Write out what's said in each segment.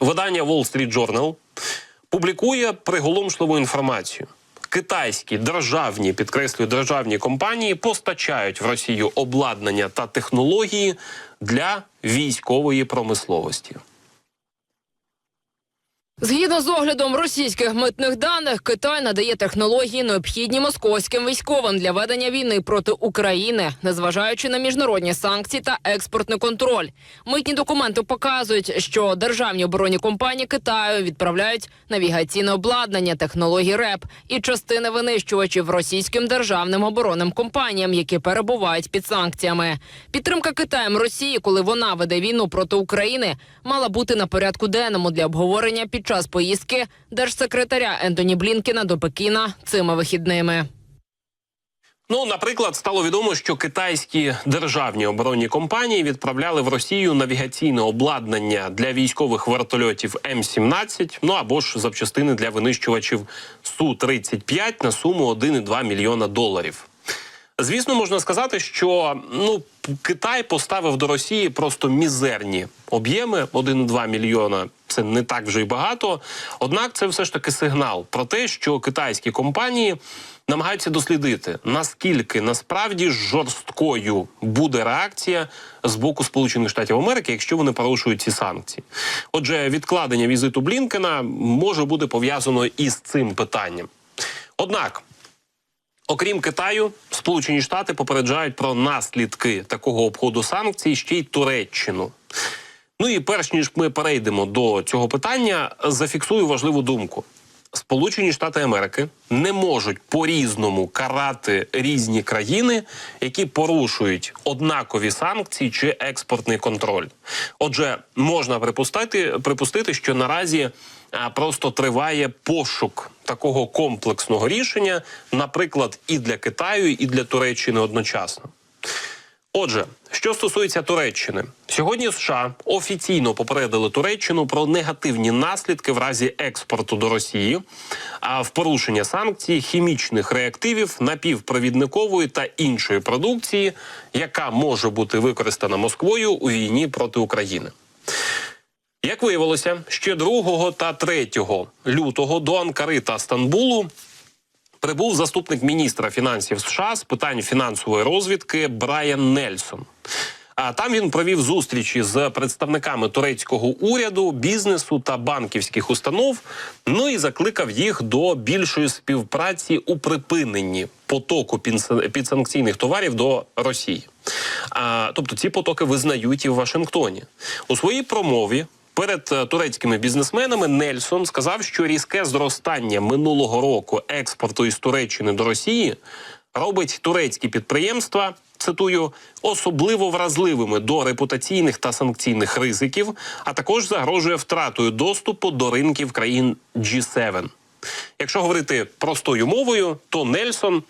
Видання Wall Street Journal публікує приголомшливу інформацію. Китайські державні, підкреслюю, державні компанії постачають в Росію обладнання та технології для військової промисловості. Згідно з оглядом російських митних даних, Китай надає технології, необхідні московським військовим для ведення війни проти України, незважаючи на міжнародні санкції та експортний контроль. Митні документи показують, що державні оборонні компанії Китаю відправляють навігаційне обладнання, технології РЕП і частини винищувачів російським державним оборонним компаніям, які перебувають під санкціями. Підтримка Китаєм Росії, коли вона веде війну проти України, мала бути на порядку денному для обговорення під час поїздки держсекретаря Ентоні Блінкіна до Пекіна цими вихідними. Ну, наприклад, стало відомо, що китайські державні оборонні компанії відправляли в Росію навігаційне обладнання для військових вертольотів М-17, ну або ж запчастини для винищувачів Су-35 на суму 1,2 мільйона доларів. Звісно, можна сказати, що ну Китай поставив до Росії просто мізерні об'єми 1,2 мільйона. Це не так вже й багато. Однак це все ж таки сигнал про те, що китайські компанії намагаються дослідити наскільки насправді жорсткою буде реакція з боку Сполучених Штатів Америки, якщо вони порушують ці санкції. Отже, відкладення візиту Блінкена може бути пов'язано із цим питанням. Однак. Окрім Китаю, Сполучені Штати попереджають про наслідки такого обходу санкцій ще й Туреччину. Ну і перш ніж ми перейдемо до цього питання, зафіксую важливу думку. Сполучені Штати Америки не можуть по-різному карати різні країни, які порушують однакові санкції чи експортний контроль. Отже, можна припустити, припустити, що наразі а, просто триває пошук такого комплексного рішення, наприклад, і для Китаю, і для Туреччини одночасно. Отже, що стосується Туреччини, сьогодні США офіційно попередили Туреччину про негативні наслідки в разі експорту до Росії, а в порушення санкцій хімічних реактивів, напівпровідникової та іншої продукції, яка може бути використана Москвою у війні проти України. Як виявилося, ще 2 та 3 лютого до Анкари та Стамбулу прибув заступник міністра фінансів США з питань фінансової розвідки Брайан Нельсон. А там він провів зустрічі з представниками турецького уряду, бізнесу та банківських установ. Ну і закликав їх до більшої співпраці у припиненні потоку підсанкційних товарів до Росії. А, тобто ці потоки визнають і в Вашингтоні у своїй промові. Перед е, турецькими бізнесменами Нельсон сказав, що різке зростання минулого року експорту із Туреччини до Росії робить турецькі підприємства, цитую, особливо вразливими до репутаційних та санкційних ризиків, а також загрожує втратою доступу до ринків країн G7. Якщо говорити простою мовою, то Нельсон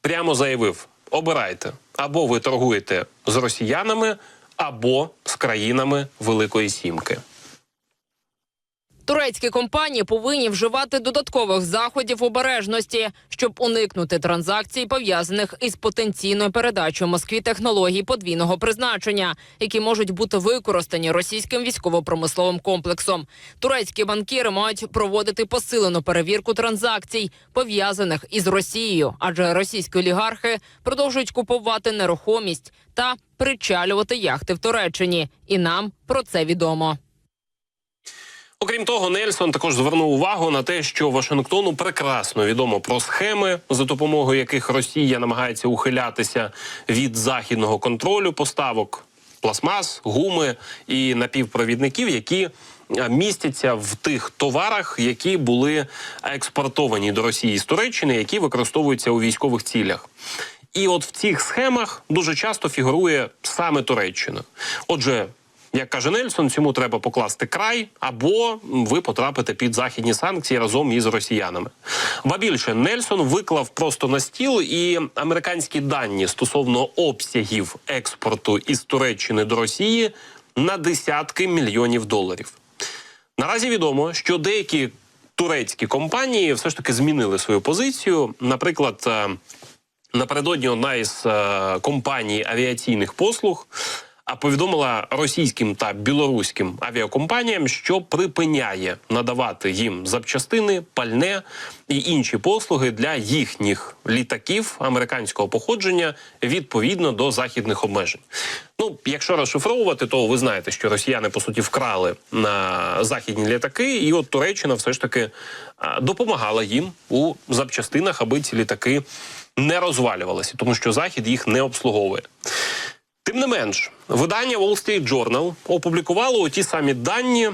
прямо заявив: обирайте або ви торгуєте з росіянами, або з країнами Великої Сімки. Турецькі компанії повинні вживати додаткових заходів обережності, щоб уникнути транзакцій, пов'язаних із потенційною передачею Москві технологій подвійного призначення, які можуть бути використані російським військово-промисловим комплексом. Турецькі банкіри мають проводити посилену перевірку транзакцій, пов'язаних із Росією, адже російські олігархи продовжують купувати нерухомість та причалювати яхти в Туреччині. І нам про це відомо. Окрім того, Нельсон також звернув увагу на те, що Вашингтону прекрасно відомо про схеми, за допомогою яких Росія намагається ухилятися від західного контролю поставок пластмас, гуми і напівпровідників, які містяться в тих товарах, які були експортовані до Росії з Туреччини, які використовуються у військових цілях. І от в цих схемах дуже часто фігурує саме Туреччина. Отже, як каже Нельсон, цьому треба покласти край, або ви потрапите під західні санкції разом із росіянами. Ба більше Нельсон виклав просто на стіл і американські дані стосовно обсягів експорту із Туреччини до Росії на десятки мільйонів доларів. Наразі відомо, що деякі турецькі компанії все ж таки змінили свою позицію. Наприклад, е, напередодні одна із е, компаній авіаційних послуг повідомила російським та білоруським авіакомпаніям, що припиняє надавати їм запчастини, пальне і інші послуги для їхніх літаків американського походження відповідно до західних обмежень. Ну, якщо розшифровувати, то ви знаєте, що росіяни по суті вкрали на західні літаки, і от Туреччина все ж таки допомагала їм у запчастинах, аби ці літаки не розвалювалися, тому що захід їх не обслуговує. Тим не менш, видання Wall Street Journal опублікувало ті самі дані,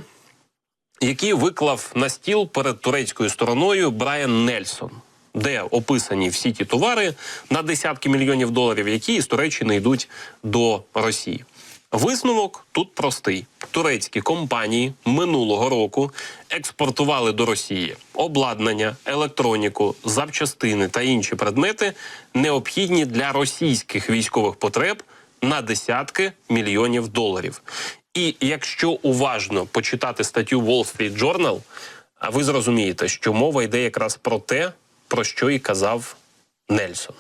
які виклав на стіл перед турецькою стороною Брайан Нельсон, де описані всі ті товари на десятки мільйонів доларів, які із Туреччини йдуть до Росії. Висновок тут простий: турецькі компанії минулого року експортували до Росії обладнання, електроніку, запчастини та інші предмети, необхідні для російських військових потреб на десятки мільйонів доларів. І якщо уважно почитати статтю Wall Street Journal, ви зрозумієте, що мова йде якраз про те, про що і казав Нельсон.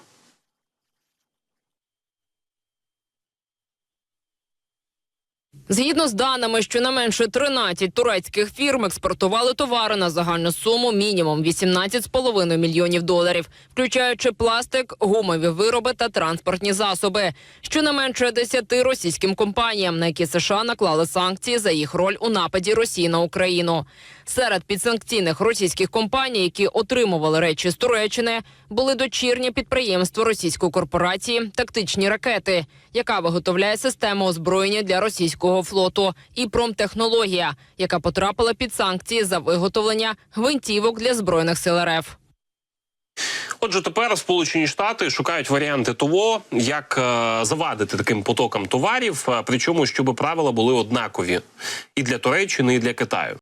Згідно з даними, що на менше 13 турецьких фірм експортували товари на загальну суму мінімум 18,5 мільйонів доларів, включаючи пластик, гумові вироби та транспортні засоби. Щонайменше 10 російським компаніям, на які США наклали санкції за їх роль у нападі Росії на Україну. Серед підсанкційних російських компаній, які отримували речі з Туреччини, були дочірні підприємства російської корпорації тактичні ракети, яка виготовляє систему озброєння для російського флоту, і промтехнологія, яка потрапила під санкції за виготовлення гвинтівок для збройних сил РФ. Отже, тепер Сполучені Штати шукають варіанти того, як е, завадити таким потокам товарів, е, причому щоб правила були однакові і для Туреччини, і для Китаю.